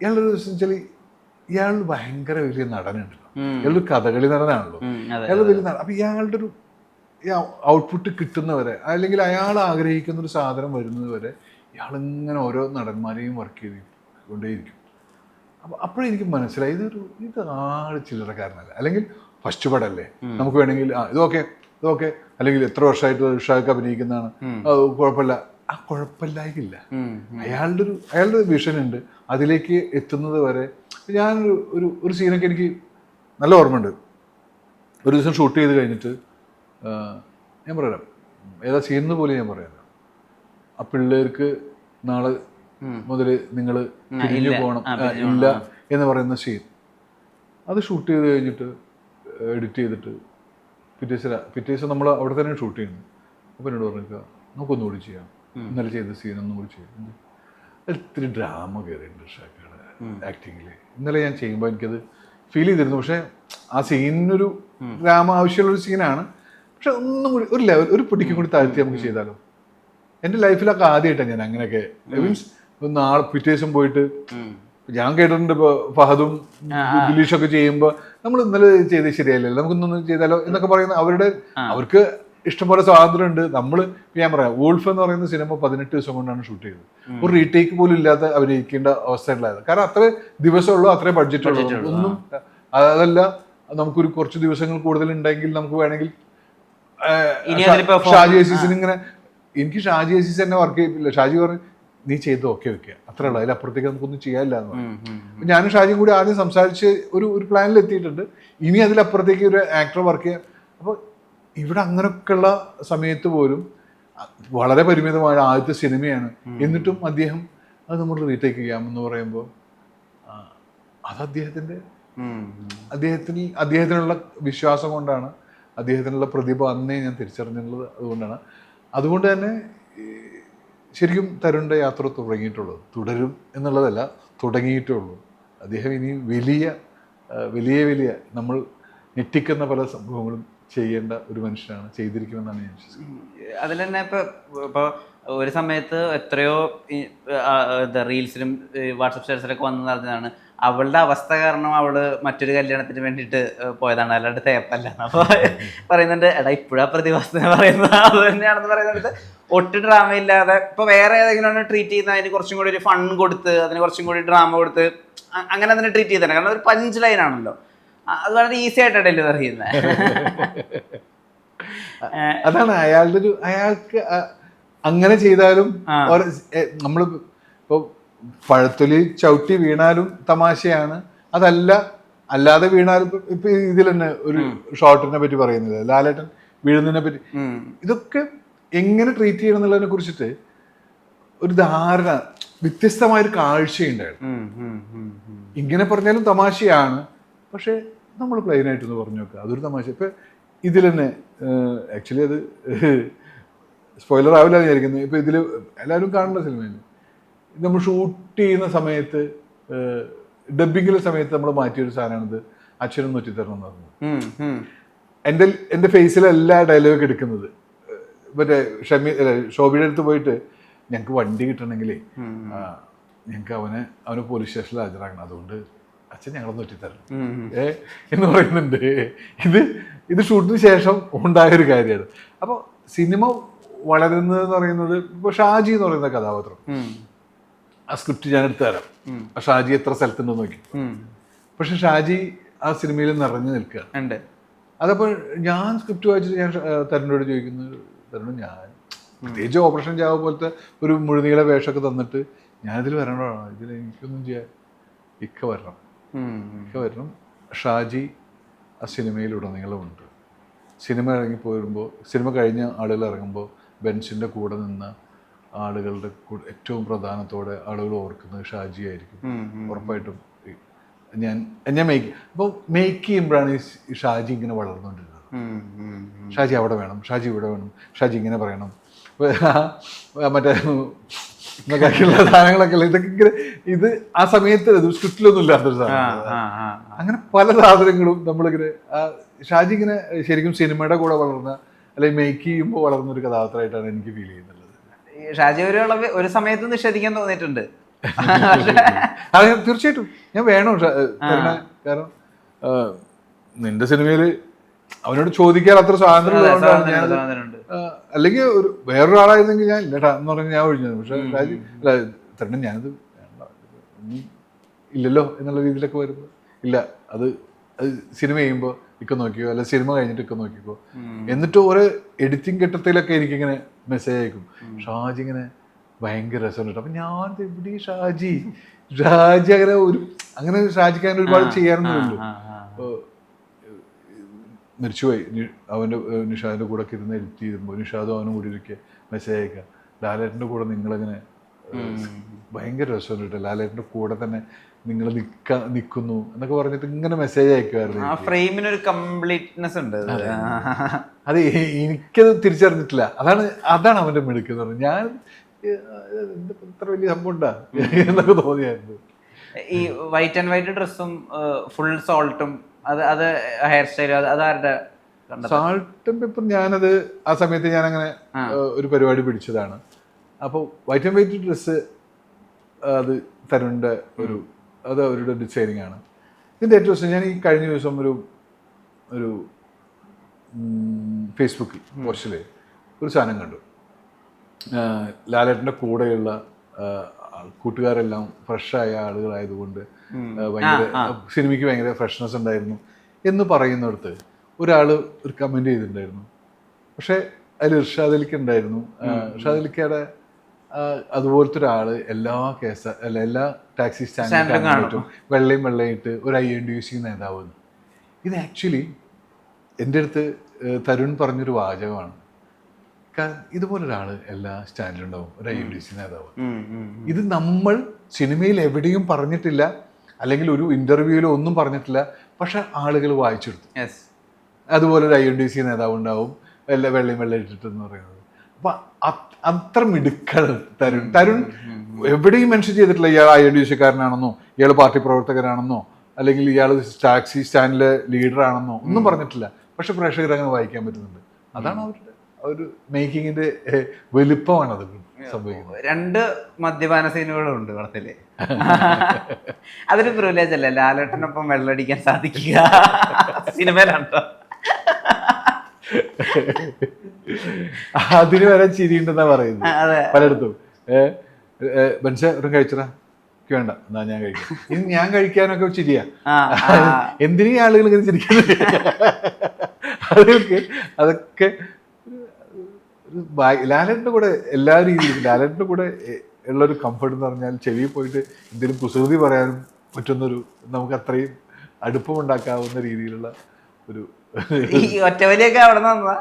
ഇയാളുടെ ഒരു ദിവസം വെച്ചാൽ ഇയാൾ ഭയങ്കര വലിയ നടനുണ്ടല്ലോ. ഇയാളൊരു കഥകളി നടനാണല്ലോ. അയാൾ വലിയ നടൻ അപ്പൊ ഇയാളുടെ ഒരു ഔട്ട്പുട്ട് കിട്ടുന്നവരെ അല്ലെങ്കിൽ അയാൾ ആഗ്രഹിക്കുന്ന ഒരു സാധനം വരുന്നത് വരെ ഇയാളിങ്ങനെ ഓരോ നടന്മാരെയും വർക്ക് ചെയ്ത് കൊണ്ടേയിരിക്കും അപ്പൊ അപ്പോഴെനിക്ക് മനസ്സിലായി ഇതൊരു ഇത് ആൾ ചില്ലറക്കാരനല്ല. അല്ലെങ്കിൽ ഫസ്റ്റ് പടല്ലേ. നമുക്ക് വേണമെങ്കിൽ ആ ഇതൊക്കെ ഇതൊക്കെ അല്ലെങ്കിൽ എത്ര വർഷമായിട്ട് ഉഷാക്ക് അഭിനയിക്കുന്നതാണ്. അത് കുഴപ്പമില്ല. ആ കുഴപ്പമില്ലായില്ല അയാളുടെ ഒരു അയാളുടെ വിഷൻ ഉണ്ട്. അതിലേക്ക് എത്തുന്നത് വരെ ഞാനൊരു ഒരു ഒരു സീനൊക്കെ എനിക്ക് നല്ല ഓർമ്മയുണ്ട്. ഒരു ദിവസം ഷൂട്ട് ചെയ്ത് കഴിഞ്ഞിട്ട് ഞാൻ പറയാം. ഏതാ സീനെന്ന് പോലും ഞാൻ പറയാം ആ പിള്ളേർക്ക് നാളെ മുതൽ നിങ്ങൾ പിരിഞ്ഞു പോകണം. ഇല്ല എന്ന് പറയുന്ന സീൻ അത് ഷൂട്ട് ചെയ്ത് കഴിഞ്ഞിട്ട് എഡിറ്റ് ചെയ്തിട്ട് പിറ്റേ ദിവസം പിറ്റേ ദിവസം നമ്മൾ അവിടെ തന്നെ ഷൂട്ട് ചെയ്യുന്നു. അപ്പോൾ എന്നോട് പറഞ്ഞു നമുക്കൊന്നുകൂടി ചെയ്യാം. ഇന്നലെ ചെയ്ത സീൻ ഒന്നും കൂടി ചെയ്തു. ഒത്തിരി ഡ്രാമ കയറിയിട്ടുണ്ട് ഷാക്കയുടെ ആക്ടിങ്ങിൽ ഇന്നലെ ഞാൻ ചെയ്യുമ്പോൾ എനിക്കത് ഫീൽ ചെയ്തിരുന്നു. പക്ഷേ ആ സീനിനൊരു ഡ്രാമ ആവശ്യമുള്ള ഒരു സീനാണ് പക്ഷെ ഒന്നും കൂടി ഒരു ലെവൽ ഒരു പിടിക്കും കൂടി താഴ്ത്തി നമുക്ക് ചെയ്താലോ? എന്റെ ലൈഫിലൊക്കെ ആദ്യമായിട്ടാണ് ഞാൻ അങ്ങനെയൊക്കെ. മീൻസ് നാളെ പിറ്റേ ദിവസം പോയിട്ട് ഞാൻ കേട്ടിട്ടുണ്ട് ഇപ്പോൾ ഫഹദും ദിലീഷൊക്കെ ചെയ്യുമ്പോൾ നമ്മൾ ഇന്നലെ ചെയ്ത് ശരിയല്ലല്ലോ നമുക്കൊന്നും ചെയ്താലോ? എന്നൊക്കെ പറയുന്ന അവരുടെ അവർക്ക് ഇഷ്ടംപോലെ സ്വാതന്ത്ര്യം ഉണ്ട് നമ്മൾ ഞാൻ പറയാം വോൾഫ് എന്ന് പറയുന്ന സിനിമ പതിനെട്ട് ദിവസം കൊണ്ടാണ് ഷൂട്ട് ചെയ്തത്. ഒരു റീടേക്ക് പോലും ഇല്ലാതെ അഭിനയിക്കേണ്ട അവസ്ഥയിലായത്. കാരണം അത്ര ദിവസമുള്ളൂ അത്രേ ബഡ്ജറ്റ് ഉള്ളൂ. ഒന്നും അതല്ല നമുക്കൊരു കുറച്ച് ദിവസങ്ങൾ കൂടുതൽ ഉണ്ടെങ്കിൽ നമുക്ക് വേണമെങ്കിൽ ഷാജി അസീസിന് ഇങ്ങനെ എനിക്ക് ഷാജി അസീസ് തന്നെ വർക്ക് ചെയ്യില്ല ഷാജി പറഞ്ഞു നീ ചെയ്ത്? ഓക്കെ വെക്കുക അത്രേ ഉള്ളൂ. അതിലപ്പുറത്തേക്ക് നമുക്കൊന്നും ചെയ്യാനില്ല എന്ന് പറഞ്ഞു. ഞാനും ഷാജിയും കൂടി ആദ്യം സംസാരിച്ച് ഒരു ഒരു പ്ലാനിൽ എത്തിയിട്ടുണ്ട്. ഇനി അതിലപ്പുറത്തേക്ക് ഒരു ആക്ടർ വർക്ക് ചെയ്യാൻ അപ്പോൾ ഇവിടെ അങ്ങനെയൊക്കെയുള്ള സമയത്ത് പോലും വളരെ പരിമിതമായ ആദ്യത്തെ സിനിമയാണ്. എന്നിട്ടും അദ്ദേഹം അത് നമ്മൾ റീടേക്ക് ചെയ്യാം എന്ന് പറയുമ്പോൾ അത് അദ്ദേഹത്തിന്റെ അദ്ദേഹത്തിന് അദ്ദേഹത്തിനുള്ള വിശ്വാസം കൊണ്ടാണ് അദ്ദേഹത്തിനുള്ള പ്രതിഭ അന്നേ ഞാൻ തിരിച്ചറിഞ്ഞിട്ടുള്ളത് അതുകൊണ്ടാണ്. അതുകൊണ്ട് തന്നെ ശരിക്കും തരുണിന്റെ യാത്ര തുടങ്ങിയിട്ടുള്ളൂ. തുടരും എന്നുള്ളതല്ല തുടങ്ങിയിട്ടേ ഉള്ളൂ. അദ്ദേഹം ഇനി വലിയ വലിയ വലിയ നമ്മൾ ഞെട്ടിക്കുന്ന പല സംഭവങ്ങളും ചെയ്യേണ്ട ഒരു മനുഷ്യനാണ് ചെയ്തിരിക്കുമെന്നാണ് ഞാൻ വിശ്വസിക്കുന്നത്. അതിൽ തന്നെ ഇപ്പൊ ഇപ്പൊ ഒരു സമയത്ത് എത്രയോ എന്താ റീൽസിലും വാട്സപ്പ് സ്റ്റാറ്റസിലൊക്കെ വന്നു നടന്നതാണ്. അവളുടെ അവസ്ഥ കാരണം അവൾ മറ്റൊരു കല്യാണത്തിന് വേണ്ടിയിട്ട് പോയതാണ്. അല്ലാണ്ട് തേപ്പല്ല അപ്പൊ പറയുന്നുണ്ട്. എടാ ഇപ്പോഴാ പ്രതിഭാസം പറയുന്നത്. അത് തന്നെയാണെന്ന് പറയുന്നത് ഒട്ടും ഡ്രാമ ഇല്ലാതെ ഇപ്പൊ വേറെ ഏതെങ്കിലും ട്രീറ്റ് ചെയ്യുന്ന അതിന് കുറച്ചും കൂടി ഒരു ഫൺ കൊടുത്ത് അതിന് കുറച്ചും കൂടി ഡ്രാമ കൊടുത്ത് അങ്ങനെ അതിനെ ട്രീറ്റ് ചെയ്തതാണ് കാരണം ഒരു പഞ്ച് ലൈൻ ആണല്ലോ. അത് വളരെ ഈസി ആയിട്ടാണ് ഡെലിവർ ചെയ്യുന്നത് അതാണ് അയാളുടെ ഒരു അയാൾക്ക് അങ്ങനെ ചെയ്താലും നമ്മൾ ഇപ്പൊ പഴത്തൊലി ചവിട്ടി വീണാലും തമാശയാണ്. അതല്ല അല്ലാതെ വീണാലും ഇപ്പൊ- ഇതിൽ തന്നെ ഒരു ഷോട്ടിനെ പറ്റി പറയുന്നത് ലാലേട്ടൻ വീഴുന്നതിനെ പറ്റി. ഇതൊക്കെ എങ്ങനെ ട്രീറ്റ് ചെയ്യണം എന്നുള്ളതിനെ കുറിച്ചിട്ട് ഒരു ധാരണ കാഴ്ചയുണ്ടായിരുന്നു. ഉം, ഉം, ഉം. ഇങ്ങനെ പറഞ്ഞാലും തമാശയാണ്. പക്ഷെ നമ്മൾ പ്ലെയിനായിട്ടൊന്ന് പറഞ്ഞു നോക്കുക അതൊരു തമാശ. ഇപ്പം ഇതിൽ തന്നെ ആക്ച്വലി അത് സ്പോയിലർ ആവില്ല വിചാരിക്കുന്നത് ഇപ്പം ഇതിൽ എല്ലാവരും കാണുന്ന സിനിമയിൽ നമ്മൾ ഷൂട്ട് ചെയ്യുന്ന സമയത്ത് ഡബിങ്ങിലെ സമയത്ത് നമ്മൾ മാറ്റിയൊരു സാധനമാണിത്. അച്ഛനും നൂറ്റിത്തരണം തരണം എന്ന് പറഞ്ഞത് എന്റെ. എന്റെ എന്റെ ഫേസിലല്ല ഡയലോഗ് എടുക്കുന്നത്. മറ്റേ ഷമി അല്ല, ശോഭയുടെ അടുത്ത് പോയിട്ട് ഞങ്ങൾക്ക് വണ്ടി കിട്ടണമെങ്കിലേ ഞങ്ങൾക്ക് അവനെ അവനെ പോലീസ് സ്റ്റേഷനിൽ ഹാജരാക്കണം. അതുകൊണ്ട് അച്ഛൻ ഞങ്ങളൊന്ന് ഒറ്റിത്തരണം. ഏ എന്ന് പറയുന്നുണ്ട്. ഇത് ഇത് ഷൂട്ടിന് ശേഷം ഉണ്ടായ ഒരു കാര്യമാണ്. അപ്പോൾ സിനിമ വളരുന്നത് എന്ന് പറയുന്നത് ഇപ്പോൾ ഷാജി എന്ന് പറയുന്ന കഥാപാത്രം. ആ സ്ക്രിപ്റ്റ് ഞാൻ എടുത്തു തരാം. ആ ഷാജി എത്ര സ്ഥലത്തുണ്ടെന്ന് നോക്കി. പക്ഷെ ഷാജി ആ സിനിമയിൽ നിറഞ്ഞു നിൽക്കുക. ഉണ്ട്. അതപ്പോൾ ഞാൻ സ്ക്രിപ്റ്റ് വായിച്ചിട്ട് ഞാൻ തരുണോട് ചോദിക്കുന്നു തരുണ് ഞാൻ പ്രത്യേകിച്ച് ഓപ്പറേഷൻ ജാവ പോലത്തെ ഒരു മുഴുനീള വേഷമൊക്കെ തന്നിട്ട് ഞാനിതിൽ വരണോ ഇതിൽ എനിക്കൊന്നും ചെയ്യാൻ ഇക്ക വരണം. വരണം ഷാജി ആ സിനിമയിലുടനീളമുണ്ട് സിനിമ ഇറങ്ങി പോരുമ്പോൾ സിനിമ കഴിഞ്ഞ ആളുകൾ ഇറങ്ങുമ്പോൾ ബെൻസിന്റെ കൂടെ നിന്ന് ആളുകളുടെ ഏറ്റവും പ്രധാനത്തോടെ ആളുകൾ ഓർക്കുന്നത് ഷാജി ആയിരിക്കും. ഉറപ്പായിട്ടും ഞാൻ ഞാൻ മേക്ക് അപ്പോൾ മേക്ക് ചെയ്യുമ്പോഴാണ് ഈ ഷാജി ഇങ്ങനെ വളർന്നുകൊണ്ടിരുന്നത്. ഷാജി അവിടെ വേണം ഷാജി ഇവിടെ വേണം ഷാജി ഇങ്ങനെ പറയണം. മറ്റേ എന്നൊക്കെയുള്ള സാധനങ്ങളൊക്കെ ഇതൊക്കെ ഇങ്ങനെ ഇത് ആ സമയത്ത് സ്ക്രിപ്റ്റിലൊന്നും ഇല്ലാത്തൊരു സാധനം. അങ്ങനെ പല സാധനങ്ങളും നമ്മളിങ്ങനെ ഷാജി ഇങ്ങനെ ശരിക്കും സിനിമയുടെ കൂടെ വളർന്ന അല്ലെങ്കിൽ മേക്ക് ചെയ്യുമ്പോൾ വളർന്ന ഒരു കഥാപാത്രമായിട്ടാണ് എനിക്ക് ഫീൽ ചെയ്യുന്നത് ഷാജി ഒരു ഒരു സമയത്ത് നിഷേധിക്കാൻ തോന്നിയിട്ടുണ്ട്. അത് തീർച്ചയായിട്ടും ഞാൻ വേണം കാരണം നിന്റെ സിനിമയിൽ അവനോട് ചോദിക്കാൻ അത്ര സ്വാതന്ത്ര്യം അല്ലെങ്കിൽ ഒരു വേറൊരാളായിരുന്നെങ്കിൽ ഞാൻ ഇല്ലട്ടാ എന്ന് പറഞ്ഞ് ഞാൻ ഒഴിഞ്ഞത് പക്ഷെ രാജി അല്ല ഞാനത് ഇല്ലല്ലോ എന്നുള്ള രീതിയിലൊക്കെ വരുമ്പോൾ ഇല്ല അത് അത് സിനിമ ചെയ്യുമ്പോൾ ഇക്ക നോക്കിയോ അല്ല സിനിമ കഴിഞ്ഞിട്ട് ഇക്ക നോക്കിക്കോ. എന്നിട്ട് ഓരോ എഡിറ്റിംഗ് ഘട്ടത്തിലൊക്കെ എനിക്കിങ്ങനെ മെസ്സേജ് അയക്കും. ഷാജി ഇങ്ങനെ ഭയങ്കര രസമുണ്ട്. അപ്പൊ ഞാൻ എവിടെ ഷാജി? ഷാജി അങ്ങനെ ഒരു അങ്ങനെ ഷാജിക്ക് അങ്ങനെ ഒരുപാട് ചെയ്യാനൊന്നുമില്ല മരിച്ചുപോയി. അവന്റെ നിഷാദിന്റെ കൂടെ ഒക്കെ ഇരുന്ന് എഡിറ്റ് ചെയ്യുമ്പോൾ നിഷാദും അവനും കൂടി ഇരിക്കുക മെസ്സേജ് അയക്കുക. ലാലേട്ടന്റെ കൂടെ നിങ്ങളങ്ങനെ ഭയങ്കര രസമാണ് കേട്ടോ. ലാലേട്ടന്റെ കൂടെ തന്നെ നിങ്ങൾ നിൽക്ക നിൽക്കുന്നു എന്നൊക്കെ പറഞ്ഞിട്ട് ഇങ്ങനെ മെസ്സേജ് അയക്കുമായിരുന്നു ആ ഫ്രെയിമിന് ഒരു കംപ്ലീറ്റ്നെസ് ഉണ്ട് അത്. എനിക്കത് തിരിച്ചറിഞ്ഞിട്ടില്ല. അതാണ് അതാണ് അവന്റെ മിടുക്ക് എന്ന് പറഞ്ഞത് ഞാൻ ഇത്ര വലിയ സംഭവം ഉണ്ടാ? എന്നൊക്കെ തോന്നിയായിരുന്നു. ഈ വൈറ്റ് ആൻഡ് വൈറ്റ് ഡ്രസ്സും ഫുൾ സോൾട്ടും അത് അത് ഹെയർ സ്റ്റൈലും അത് അതാരുടെ സാൾട്ട് ആൻഡ് പെപ്പർ ഞാനത് ആ സമയത്ത് ഞാൻ അങ്ങനെ ഒരു പരിപാടി പിടിച്ചതാണ്. അപ്പോൾ വൈറ്റ് ആൻഡ് വൈറ്റ് ഡ്രസ്സ് അത് തരുണിന്റെ ഒരു അത് അവരുടെ ഡിസൈനിങ് ആണ്. ഇതിന്റെ ഏറ്റവും ദിവസം ഞാൻ ഈ കഴിഞ്ഞ ദിവസം ഒരു ഒരു ഫേസ്ബുക്കിൽ പോസ്റ്റിൽ ഒരു സാധനം കണ്ടു. ലാലേട്ടന്റെ ലാലേട്ടന്റെ കൂടെയുള്ള ആ, കൂട്ടുകാരെല്ലാം ഫ്രഷായ ആളുകളായതുകൊണ്ട് ഭയങ്കര സിനിമയ്ക്ക് ഭയങ്കര ഫ്രഷ്നെസ് ഉണ്ടായിരുന്നു എന്ന് പറയുന്നിടത്ത് ഒരാൾ ഒരു കമന്റ് ചെയ്തിട്ടുണ്ടായിരുന്നു. പക്ഷേ അതിൽ ഇർഷാദ് അലിക്ക് ഉണ്ടായിരുന്നു. ഇർഷാദ് അലിക്കയുടെ അതുപോലത്തെ ഒരാൾ എല്ലാ കേസ അല്ല എല്ലാ ടാക്സി സ്റ്റാൻഡിലും കാണാൻ പറ്റും. വെള്ളയും വെള്ളയിട്ട് ഒരു I N T U C നേതാവ്. ഇത് ആക്ച്വലി എന്റെ അടുത്ത് തരുൺ പറഞ്ഞൊരു വാചകമാണ്. ഇതുപോലൊരാൾ എല്ലാ സ്റ്റാൻഡിലുണ്ടാവും. ഒരു ഐ ഡി സി നേതാവ്. ഇത് നമ്മൾ സിനിമയിൽ എവിടെയും പറഞ്ഞിട്ടില്ല. അല്ലെങ്കിൽ ഒരു ഇന്റർവ്യൂവിലോ ഒന്നും പറഞ്ഞിട്ടില്ല. പക്ഷെ ആളുകൾ വായിച്ചെടുത്തു. അതുപോലെ ഒരു ഐ ഡി സി നേതാവ് ഉണ്ടാവും എല്ലാ വെള്ളയും വെള്ളം ഇട്ടിട്ടെന്ന് പറയുന്നത്. അപ്പൊ അത്ര മിടുക്കാണ് തരുൺ. തരുൺ എവിടെയും മെൻഷൻ ചെയ്തിട്ടില്ല. ഇയാൾ ഐ ഡി സിക്കാരനാണെന്നോ ഇയാൾ പാർട്ടി പ്രവർത്തകരാണെന്നോ അല്ലെങ്കിൽ ഇയാൾ ടാക്സി സ്റ്റാൻഡിലെ ലീഡർ ആണെന്നോ ഒന്നും പറഞ്ഞിട്ടില്ല. പക്ഷെ പ്രേക്ഷകർ അങ്ങനെ വായിക്കാൻ പറ്റുന്നുണ്ട്. അതാണ് അവരുടെ ഒരു മേക്കിങ്ങിന്റെ വലിപ്പമാണ് അത് സംഭവിക്കുന്നത്. രണ്ട് മദ്യപാന സീനുകളുണ്ട് പടത്തിൽ അതൊരു പ്രിവിലേജ് അല്ലേ? ലാലേട്ടനൊപ്പം വെള്ളടിക്കാൻ സാധിക്കുക. സിനിമയിലാണ്ടോ? അതിന് വരെ ചിരിയുണ്ടെന്നാ പറയുന്നത്. പലയിടത്തും. മനുഷ്യ ഒരു കഴിച്ചടാ? വേണ്ട. എന്നാ ഞാൻ കഴിക്കാം. ഇനി ഞാൻ കഴിക്കാനൊക്കെ ചിരിയാ. എന്തിനീ ആളുകൾ ഇങ്ങനെ ചിരിക്കുന്നത്? അതൊക്കെ അതൊക്കെ ഒരു കൂടെ എല്ലാ രീതിയിലും ലാലേട്ടന്റെ കൂടെ ഉള്ള ഉള്ളൊരു കംഫർട്ട് എന്ന് പറഞ്ഞാൽ ചെവിയിൽ പോയിട്ട് എന്തെങ്കിലും കുസൃതി പറയാനും പറ്റുന്നൊരു നമുക്ക് അത്രയും അടുപ്പമുണ്ടാക്കാവുന്ന രീതിയിലുള്ള ഒരു ഈ ഒറ്റവലിയൊക്കെ അവിടെ നിന്ന്.